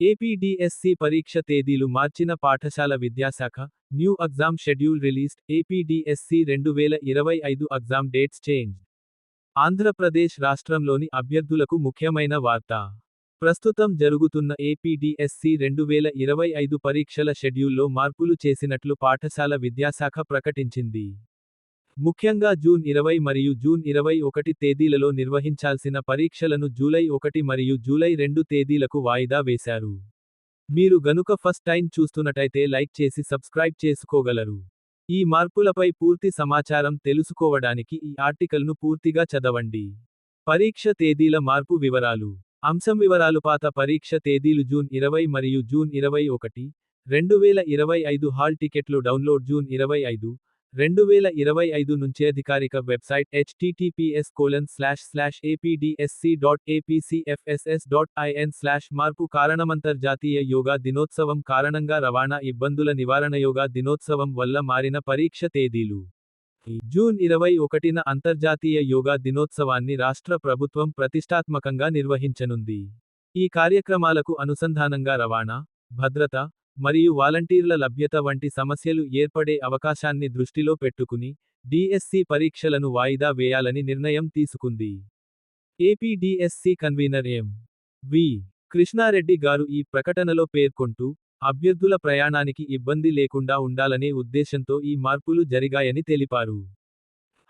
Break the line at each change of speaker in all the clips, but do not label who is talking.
APDSC పరీక్ష తేదీలు మార్చిన పాఠశాల విద్యాశాఖ new exam schedule released APDSC రెండు వేల ఇరవై ఐదు ఎగ్జామ్ డేట్స్ చేంజ్ ఆంధ్రప్రదేశ్ రాష్ట్రంలోని అభ్యర్థులకు ముఖ్యమైన వార్త. ప్రస్తుతం జరుగుతున్న ఏపీడీఎస్సీ రెండు వేల ఇరవై ఐదు పరీక్షల షెడ్యూల్లో మార్పులు చేసినట్లు పాఠశాల విద్యాశాఖ ప్రకటించింది. ముఖ్యంగా జూన్ ఇరవై మరియు జూన్ ఇరవై ఒకటి తేదీలలో నిర్వహించాల్సిన పరీక్షలను జూలై ఒకటి మరియు జూలై రెండు తేదీలకు వాయిదా వేశారు. మీరు గనుక ఫస్ట్ టైం చూస్తున్నట్టయితే లైక్ చేసి సబ్స్క్రైబ్ చేసుకోగలరు. ఈ మార్పులపై పూర్తి సమాచారం తెలుసుకోవడానికి ఈ ఆర్టికల్ను పూర్తిగా చదవండి. పరీక్ష తేదీల మార్పు వివరాలు. అంశం వివరాలు పాత పరీక్ష తేదీలు జూన్ ఇరవై మరియు జూన్ ఇరవై ఒకటి రెండు వేల ఇరవై ఐదు హాల్ టికెట్లు డౌన్లోడ్ జూన్ ఇరవై ఐదు రెండు వేల ఇరవై ఐదు నుంచి అధికారిక website HTTPS colon slash slash APDSC dot APCFSS dot IN slash మార్పు కారణమంతర్జాతీయ యోగా దినోత్సవం కారణంగా రవాణా ఇబ్బందుల నివారణ యోగా దినోత్సవం వల్ల మారిన పరీక్ష తేదీలు. జూన్ ఇరవై ఒకటిన అంతర్జాతీయ యోగా దినోత్సవాన్ని రాష్ట్ర ప్రభుత్వం ప్రతిష్టాత్మకంగా నిర్వహించనుంది. ఈ కార్యక్రమాలకు అనుసంధానంగా రవాణా భద్రత మరియు వాలంటీర్ల లభ్యత వంటి సమస్యలు ఏర్పడే అవకాశాన్ని దృష్టిలో పెట్టుకుని డిఎస్సి పరీక్షలను వాయిదా వేయాలని నిర్ణయం తీసుకుంది. AP DSC convener M. V. Krishnareddy గారు ఈ ప్రకటనలో పేర్కొంటూ అభ్యర్థుల ప్రయాణానికి ఇబ్బంది లేకుండా ఉండాలనే ఉద్దేశంతో ఈ మార్పులు జరిగాయని తెలిపారు.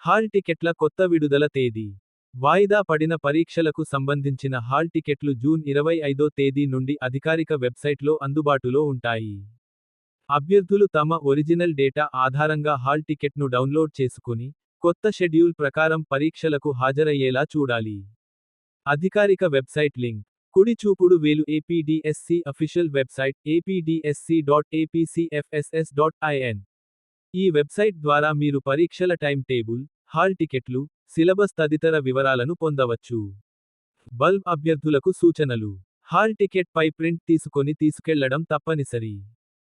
హాల్ టికెట్ల కొత్త విడుదల తేదీ. వాయిదా పడిన పరీక్షలకు సంబంధించిన హాల్ టికెట్లు జూన్ ఇరవై ఐదో తేదీ నుండి అధికారిక వెబ్సైట్లో అందుబాటులో ఉంటాయి. అభ్యర్థులు తమ ఒరిజినల్ డేటా ఆధారంగా హాల్ టికెట్ను డౌన్లోడ్ చేసుకుని కొత్త షెడ్యూల్ ప్రకారం పరీక్షలకు హాజరయ్యేలా చూడాలి. అధికారిక వెబ్సైట్ లింక్. కుడి చూపుడు వేలు APDSC official website APDSC dot APCFSS dot IN ఈ వెబ్సైట్ ద్వారా మీరు పరీక్షల టైం టేబుల్ హాల్ టికెట్లు సిలబస్ తదితర వివరాలను పొందవచ్చు. బల్బ్ అభ్యర్థులకు సూచనలు. హాల్ టికెట్ పై ప్రింట్ తీసుకొని తీసుకెళ్ళడం తప్పనిసరి.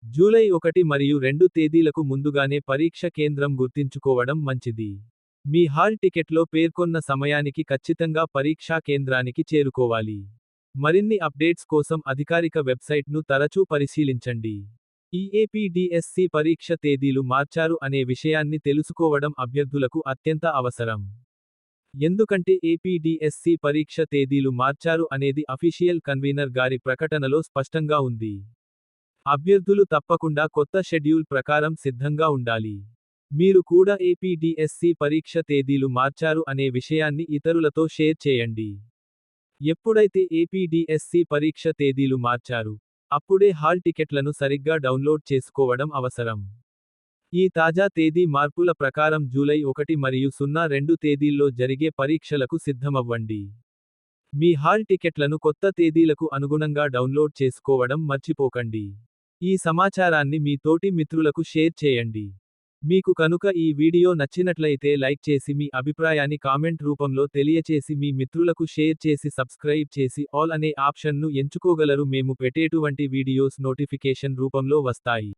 జూలై ఒకటి మరియు రెండు తేదీలకు ముందుగానే పరీక్ష కేంద్రం గుర్తించుకోవడం మంచిది. మీ హాల్ టికెట్లో పేర్కొన్న సమయానికి ఖచ్చితంగా పరీక్షా కేంద్రానికి చేరుకోవాలి. మరిన్ని అప్డేట్స్ కోసం అధికారిక వెబ్సైట్ను తరచూ పరిశీలించండి. ఈఏపీడిఎస్సి పరీక్ష తేదీలు మార్చారు అనే విషయాన్ని తెలుసుకోవడం అభ్యర్థులకు అత్యంత అవసరం. ఎందుకంటే ఏపీడిఎస్సి పరీక్ష తేదీలు మార్చారు అనేది అఫీషియల్ కన్వీనర్ గారి ప్రకటనలో స్పష్టంగా ఉంది. అభ్యర్థులు తప్పకుండా కొత్త షెడ్యూల్ ప్రకారం సిద్ధంగా ఉండాలి. మీరు కూడా ఏపీడిఎస్సి పరీక్ష తేదీలు మార్చారు అనే విషయాన్ని ఇతరులతో షేర్ చేయండి. ఎప్పుడైతే ఏపీడిఎస్సి పరీక్ష తేదీలు మార్చారు అప్పుడే హాల్ టికెట్లను సరిగ్గా డౌన్లోడ్ చేసుకోవడం అవసరం. ఈ తాజా తేదీ మార్పుల ప్రకారం జూలై ఒకటి మరియు సున్నా రెండు తేదీల్లో జరిగే పరీక్షలకు సిద్ధమవ్వండి. మీ హాల్ టికెట్లను కొత్త తేదీలకు అనుగుణంగా డౌన్లోడ్ చేసుకోవడం మర్చిపోకండి. ఈ సమాచారాన్ని మీ తోటి మిత్రులకు షేర్ చేయండి. మీకు కనుక ఈ వీడియో నచ్చినట్లయితే లైక్ చేసి మీ అభిప్రాయాన్ని కామెంట్ రూపంలో తెలియచేసి మీ మిత్రులకు షేర్ చేసి సబ్స్క్రైబ్ చేసి ఆల్ అనే ఆప్షన్ను ఎంచుకోగలరు. మేము పెట్టేటువంటి వీడియోస్ నోటిఫికేషన్ రూపంలో వస్తాయి.